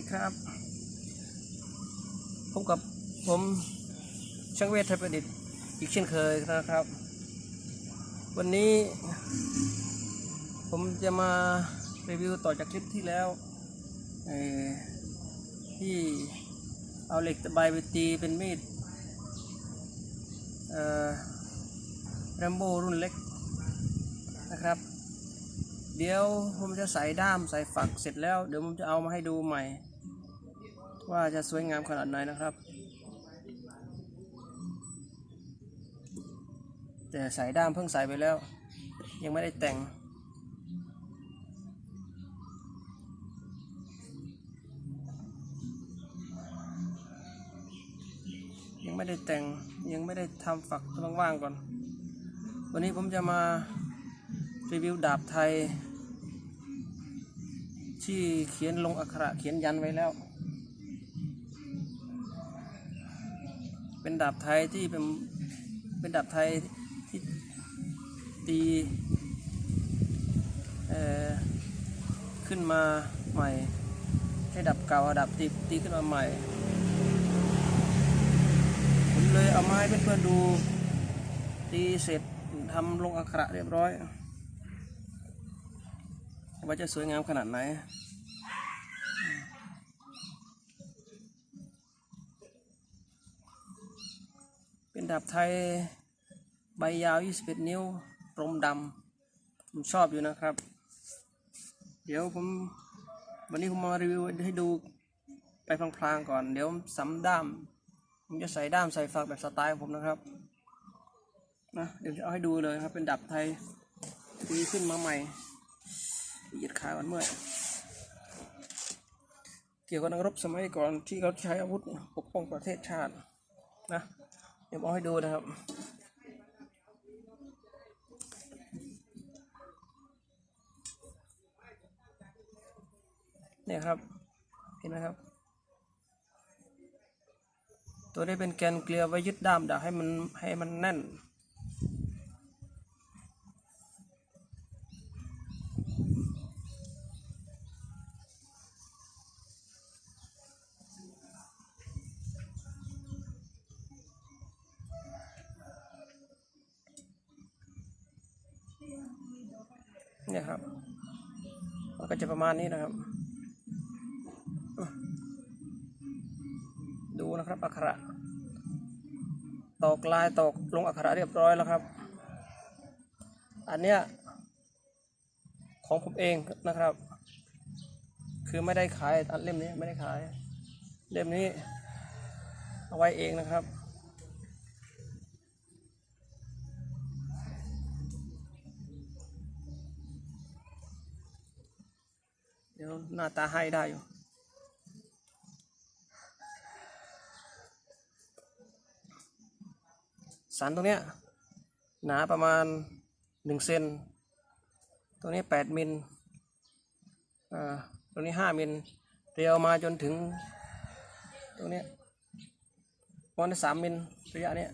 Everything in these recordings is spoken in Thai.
ดีครับพบกับผมช่างเวทไทยประดิษฐ์อีกเช่นเคยนะครับ วันนี้ผมจะมารีวิวต่อจากคลิปที่แล้วที่เอาเหล็กตะไบไปตีเป็นมีดแรมโบรุ่นเล็กนะครับ เดี๋ยวผมจะใส่ด้ามใส่ฝักเสร็จแล้ว เดี๋ยวผมจะเอามาให้ดูใหม่ ว่าจะสวยงามขนาดไหนนะครับ แต่ใส่ด้ามเพิ่งใส่ไปแล้ว ยังไม่ได้แต่ง ยังไม่ได้แต่งยังไม่ได้ทำฝักว่างๆก่อน วันนี้ผมจะมารีวิวดาบไทย ที่เขียนลงอักขระเขียนยันไว้แล้ว เป็นดาบไทยที่เป็นเป็นดาบไทยที่ตีเออขึ้นมาใหม่ ให้ดับเก่าดับตีตีขึ้นมาใหม่ ผมเลยเอาไม้เพื่อนๆดู ตีเสร็จทำลงอักขระเรียบร้อย ว่าจะสวยงามขนาดไหน เป็นดาบไทยใบยาว 21 นิ้วปรมดำผมชอบอยู่นะครับ เดี๋ยวผมวันนี้ผมมารีวิวให้ดูไปพลางๆก่อน เดี๋ยวสำด้าม ผมจะใส่ด้ามใส่ฝักแบบสไตล์ของผมนะครับนะเดี๋ยวจะเอาให้ดูเลยครับเป็นดาบไทยตีขึ้นมาใหม่เหยียดขาก่อนเมื่อยเกี่ยวกับนักรบสมัยก่อนที่เขาใช้อาวุธปกป้องประเทศชาตินะ เดี๋ยวเอาให้ดูนะครับ เนี่ยครับ เห็นไหมครับ ตัวนี้เป็นแกนเกลียวไว้ยึดด้ามดักให้มันให้มันแน่น เนี่ยครับมันก็จะประมาณนี้นะครับ ดูนะครับอักขระตอกลายตอกลงอักขระเรียบร้อยแล้วครับ อันเนี้ยของผมเองนะครับ คือไม่ได้ขายอันเล่มนี้ไม่ได้ขาย เล่มนี้เอาไว้เองนะครับ หน้าตาให้ได้อยู่สันตรงเนี้ยหนาประมาณหนึ่งเซนตรงนี้แปดมิลอ่าตรงนี้ห้ามิลเรียวมาจนถึง ตรงเนี้ยประมาณสามมิลระยะเนี้ย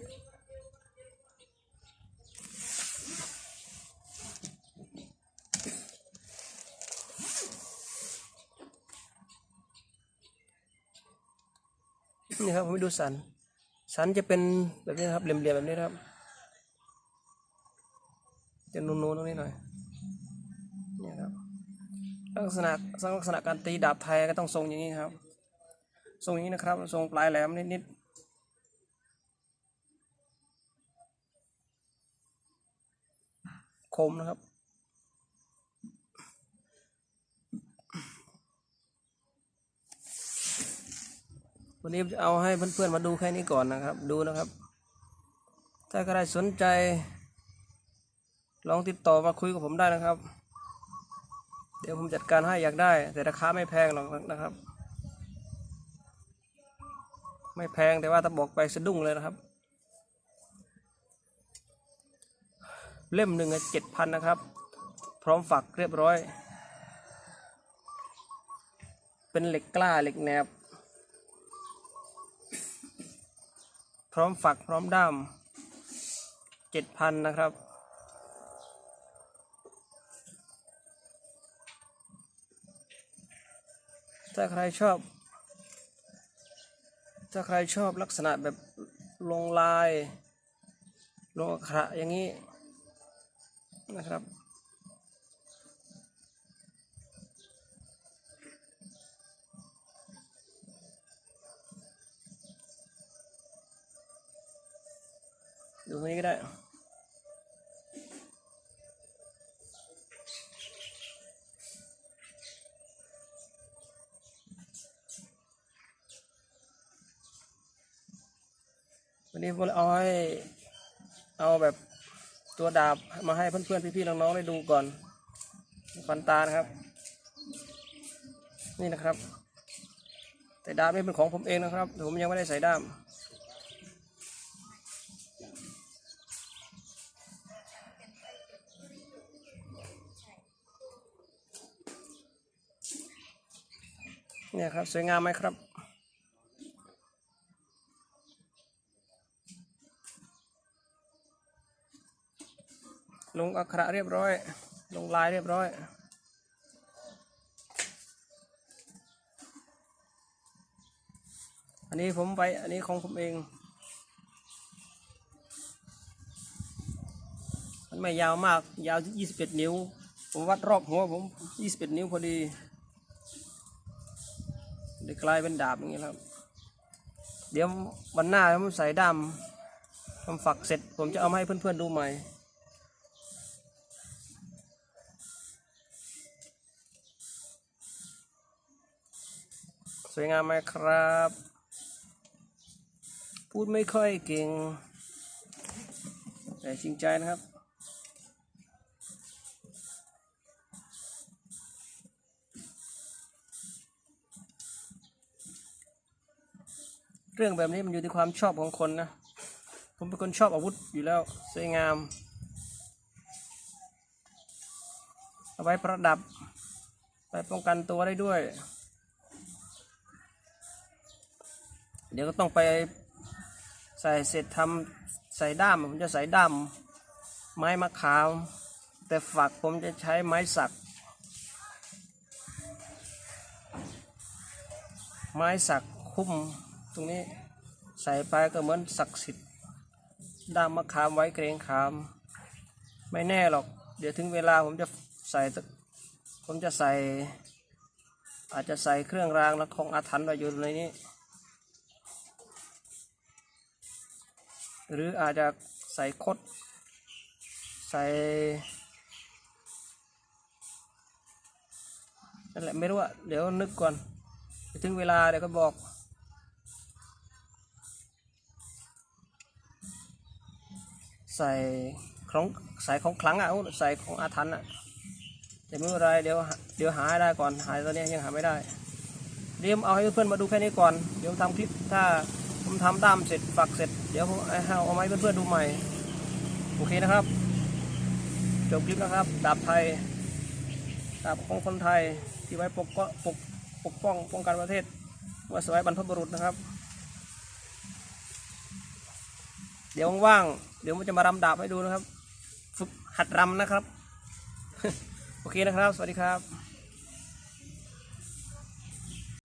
นี่ครับผมให้ดูสัน สันจะเป็นแบบนี้ครับเหลี่ยมๆแบบนี้ครับ จะนูนๆตรงนี้หน่อยนี่ครับลักษณะลักษณะการตีดาบไทยก็ต้องทรงอย่างนี้ครับ ทรงอย่างนี้นะครับ ทรงปลายแหลมนิดๆคมนะครับ วันนี้จะเอาให้เพื่อนๆมาดูแค่นี้ก่อนนะครับ ดูนะครับ ถ้าใครสนใจ ลองติดต่อมาคุยกับผมได้นะครับ เดี๋ยวผมจัดการให้อยากได้ แต่ราคาไม่แพงหรอกนะครับ ไม่แพงแต่ว่าถ้าบอกไปสะดุ้งเลยนะครับ เล่มหนึ่งเจ็ดพันนะครับ พร้อมฝักเรียบร้อย เป็นเหล็กกล้าเหล็กแหนบ พร้อมฝักพร้อมด้ามเจ็ดพันนะครับ ถ้าใครชอบ ถ้าใครชอบลักษณะแบบลงลาย ลงอักขระอย่างนี้นะครับ ดูตรงนี้ก็ได้วันนี้ผมเลยเอาให้เอาแบบตัวดาบมาให้เพื่อนๆพี่ๆน้องๆได้ดูก่อนฟันตานะครับ นี่นะครับ แต่ดาบนี่เป็นของผมเองนะครับผมยังไม่ได้ใส่ด้าม เนี่ยครับ สวยงามไหมครับ ลงอักขระเรียบร้อย ลงลายเรียบร้อยอันนี้ผมไปอันนี้ของผมเอง มันไม่ยาวมาก ยาว 21 นิ้ว ผมวัดรอบหัวผม 21 นิ้วพอดี ได้กลายเป็นดาบอย่างนี้ครับ เดี๋ยววันหน้าผมใส่ดำผมฝักเสร็จผมจะเอามาให้เพื่อนๆดูใหม่สวยงามไหมครับ พูดไม่ค่อยเก่ง แต่จริงใจนะครับ เรื่องแบบนี้มันอยู่ที่ความชอบของคนนะ ผมเป็นคนชอบอาวุธอยู่แล้วสวยงาม เอาไว้ประดับ ไปป้องกันตัวได้ด้วย เดี๋ยวก็ต้องไปใส่เสร็จทำใส่ด้ามผมจะใส่ด้ามไม้มะขาม แต่ฝักผมจะใช้ไม้สัก ไม้สักคุ้ม ตรงนี้ใส่ไปก็เหมือนศักดิ์สิทธิ์ด้ามมะขามไว้เกรงขาม ไม่แน่หรอก เดี๋ยวถึงเวลาผมจะใส่ผมจะใส่ อาจจะใส่เครื่องรางและของอาถรรพ์ไว้อยู่ในนี้ หรืออาจจะใส่คด ใส่นั่นแหละไม่รู้อะเดี๋ยวนึกก่อน ถึงเวลาเดี๋ยวก็บอก ใส่ของใส่ของขลังอะใส่ของอาถรรพ์อะแต่ไม่เป็นไรเดี๋ยวเดี๋ยวหาให้ได้ก่อนหาตอนนี้ยังหาไม่ได้เดี๋ยวเอาให้เพื่อนมาดูแค่นี้ก่อนเดี๋ยวทำคลิปถ้าผมทำด้ามเสร็จฝักเสร็จเดี๋ยวผมเอาเอามาให้เพื่อนๆดูใหม่โอเคนะครับจบคลิปนะครับดาบไทยดาบของคนไทยที่ไว้ปกปกปกป้องป้องกันประเทศว่าสมัยบรรพบุรุษนะครับ เดี๋ยวว่างๆ ดี๋ยวมันจะมารำดาบให้ดูนะครับ ฝึกหัดรำนะครับ โอเคนะครับ สวัสดีครับ